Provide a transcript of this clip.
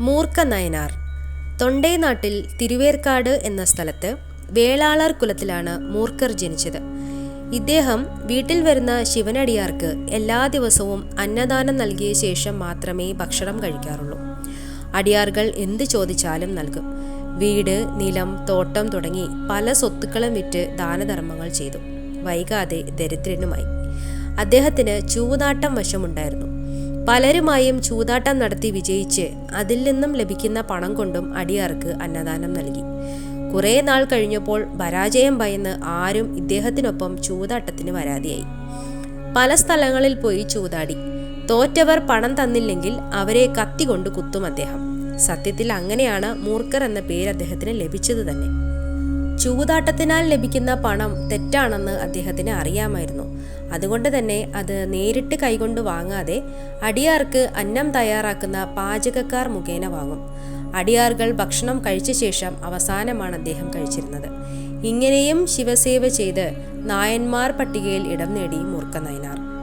മൂർഖ നയനാർ തൊണ്ടേനാട്ടിൽ തിരുവേർക്കാട് എന്ന സ്ഥലത്ത് വേളാളർ കുലത്തിലാണ് മൂർഖർ ജനിച്ചത്. ഇദ്ദേഹം വീട്ടിൽ വരുന്ന ശിവനടിയാർക്ക് എല്ലാ ദിവസവും അന്നദാനം നൽകിയ ശേഷം മാത്രമേ ഭക്ഷണം കഴിക്കാറുള്ളൂ. അടിയാറുകൾ എന്ത് ചോദിച്ചാലും നൽകും. വീട് നിലം തോട്ടം തുടങ്ങി പല സ്വത്തുക്കളും വിറ്റ് ദാനധർമ്മങ്ങൾ ചെയ്തു. വൈകാതെ ദരിദ്രനുമായി. അദ്ദേഹത്തിന് ചൂതാട്ടം വശമുണ്ടായിരുന്നു. പലരുമായും ചൂതാട്ടം നടത്തി വിജയിച്ച് അതിൽ നിന്നും ലഭിക്കുന്ന പണം കൊണ്ടും അടിയാർക്ക് അന്നദാനം നൽകി. കുറേ നാൾ കഴിഞ്ഞപ്പോൾ പരാജയം ഭയന്ന് ആരും ഇദ്ദേഹത്തിനൊപ്പം ചൂതാട്ടത്തിന് വരാതെയായി പല സ്ഥലങ്ങളിൽ പോയി ചൂതാടി. തോറ്റവർ പണം തന്നില്ലെങ്കിൽ അവരെ കത്തി കൊണ്ട് കുത്തും അദ്ദേഹം. സത്യത്തിൽ അങ്ങനെയാണ് മൂർക്കർ എന്ന പേര് അദ്ദേഹത്തിന് ലഭിച്ചത് തന്നെ. ചൂതാട്ടത്തിനാൽ ലഭിക്കുന്ന പണം തെറ്റാണെന്ന് അദ്ദേഹത്തിന് അറിയാമായിരുന്നു. അതുകൊണ്ട് തന്നെ അത് നേരിട്ട് കൈകൊണ്ട് വാങ്ങാതെ അടിയാർക്ക് അന്നം തയ്യാറാക്കുന്ന പാചകക്കാർ മുഖേന വാങ്ങും. അടിയാറുകൾ ഭക്ഷണം കഴിച്ച ശേഷം അവസാനമാണ് അദ്ദേഹം കഴിച്ചിരുന്നത്. ഇങ്ങനെയും ശിവസേവ ചെയ്ത് നായന്മാർ പട്ടികയിൽ ഇടം നേടി മൂർഖ നയനാർ.